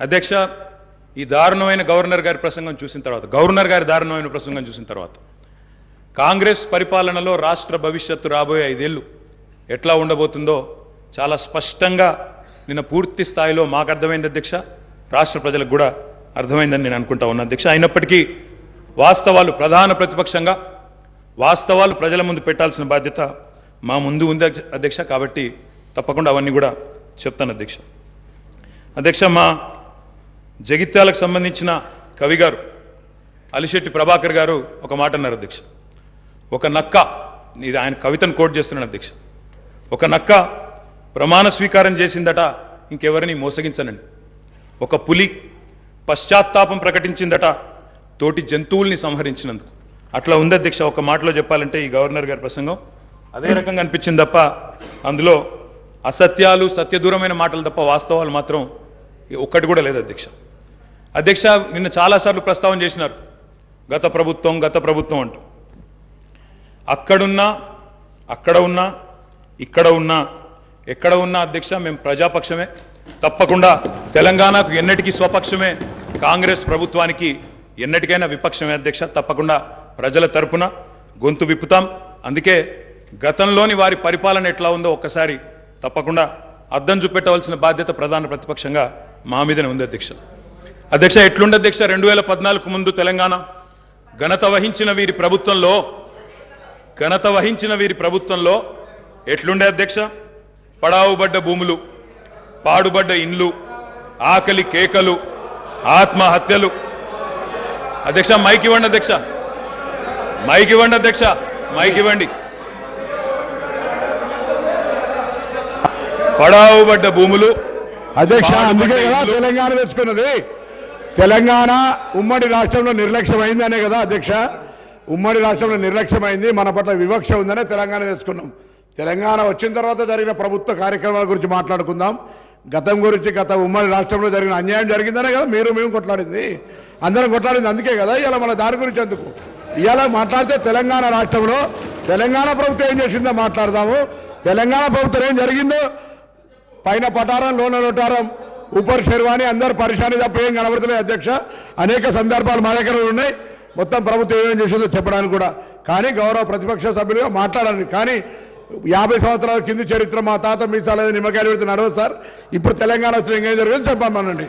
అధ్యక్ష ఈ దారుణమైన గవర్నర్ గారి ప్రసంగం చూసిన తర్వాత గవర్నర్ గారి దారుణమైన ప్రసంగం చూసిన తర్వాత కాంగ్రెస్ పరిపాలనలో రాష్ట్ర భవిష్యత్తు రాబోయే ఐదేళ్ళు ఎట్లా ఉండబోతుందో చాలా స్పష్టంగా నిన్న పూర్తి స్థాయిలో మాకు అర్థమైంది అధ్యక్ష. రాష్ట్ర ప్రజలకు కూడా అర్థమైందని నేను అనుకుంటా ఉన్నా అధ్యక్ష. అయినప్పటికీ వాస్తవాలు ప్రధాన ప్రతిపక్షంగా వాస్తవాలు ప్రజల ముందు పెట్టాల్సిన బాధ్యత మా ముందు ఉంది అధ్యక్ష. కాబట్టి తప్పకుండా అవన్నీ కూడా చెప్తాను అధ్యక్ష. అధ్యక్ష మా జగిత్యాలకు సంబంధించిన కవి గారు అలిశెట్టి ప్రభాకర్ గారు ఒక మాట అన్నారు అధ్యక్ష. ఒక నక్క ఇది ఆయన కవితను కోట్ చేస్తున్నాడు అధ్యక్ష. ఒక నక్క ప్రమాణ స్వీకారం చేసిందట ఇంకెవరిని మోసగించనండి. ఒక పులి పశ్చాత్తాపం ప్రకటించిందట తోటి జంతువుల్ని సంహరించినందుకు. అట్లా ఉంది అధ్యక్ష ఒక మాటలో చెప్పాలంటే ఈ గవర్నర్ గారి ప్రసంగం. అదే రకంగా అనిపించింది తప్ప అందులో అసత్యాలు సత్యదూరమైన మాటలు తప్ప వాస్తవాలు మాత్రం ఒక్కటి కూడా లేదు అధ్యక్ష. అధ్యక్ష నిన్న చాలాసార్లు ప్రస్తావన చేసినారు. గత ప్రభుత్వం గత ప్రభుత్వం అంటూ. అక్కడున్నా అక్కడ ఉన్నా ఇక్కడ ఉన్నా ఎక్కడ ఉన్నా అధ్యక్ష మేము ప్రజాపక్షమే. తప్పకుండా తెలంగాణకు ఎన్నటికీ స్వపక్షమే కాంగ్రెస్ ప్రభుత్వానికి ఎన్నటికైనా విపక్షమే అధ్యక్ష. తప్పకుండా ప్రజల తరపున గొంతు విప్పుతాం. అందుకే గతంలోని వారి పరిపాలన ఎట్లా ఉందో ఒక్కసారి తప్పకుండా అద్దం చూపెట్టవలసిన బాధ్యత ప్రధాన ప్రతిపక్షంగా మా మీదనే ఉంది అధ్యక్ష. అధ్యక్ష ఎట్లుంది అధ్యక్ష? రెండు వేల పద్నాలుగు ముందు తెలంగాణ ఘనత వహించిన వీరి ప్రభుత్వంలో ఘనత వహించిన వీరి ప్రభుత్వంలో ఎట్లుండే అధ్యక్ష? పడావుబడ్డ భూములు పాడుబడ్డ ఇండ్లు ఆకలి కేకలు ఆత్మహత్యలు. అధ్యక్ష మైక్ ఇవ్వండి అధ్యక్ష. మైక్ ఇవ్వండి అధ్యక్ష. మైక్ ఇవ్వండి. పడావుబడ్డ భూములు అధ్యక్ష అందుకే తెలంగాణ తెచ్చుకున్నది. తెలంగాణ ఉమ్మడి రాష్ట్రంలో నిర్లక్ష్యమైందనే కదా అధ్యక్ష? ఉమ్మడి రాష్ట్రంలో నిర్లక్ష్యమైంది మన పట్ల వివక్ష ఉందనే తెలంగాణ తెచ్చుకున్నాం. తెలంగాణ వచ్చిన తర్వాత జరిగిన ప్రభుత్వ కార్యక్రమాల గురించి మాట్లాడుకుందాం. గతం గురించి గత ఉమ్మడి రాష్ట్రంలో జరిగిన అన్యాయం జరిగిందనే కదా మీరు మేము కొట్లాడింది. అందరం కొట్లాడింది అందుకే కదా ఇలా మన దాని గురించి ఎందుకు? ఇలా మాట్లాడితే తెలంగాణ రాష్ట్రంలో తెలంగాణ ప్రభుత్వం ఏం చేసిందో మాట్లాడదాము. తెలంగాణ ప్రభుత్వం ఏం జరిగిందో పైన పటారం లోన లోటారం ఉపర్ షెర్వాణి అందరు పరిశాని తప్ప ఏం కనబడతలేదు అధ్యక్ష. అనేక సందర్భాలు మా దగ్గర ఉన్నాయి. మొత్తం ప్రభుత్వం ఏమేమి చేసిందో చెప్పడానికి కూడా. కానీ గౌరవ ప్రతిపక్ష సభ్యులుగా మాట్లాడాలి కానీ యాభై సంవత్సరాల కింది చరిత్ర మా తాత మీ చాలా నిమ్మకాయలు పెడితే నడవదు సార్. ఇప్పుడు తెలంగాణ వచ్చిన ఇంకేం జరిగిందో చెప్పమనండి.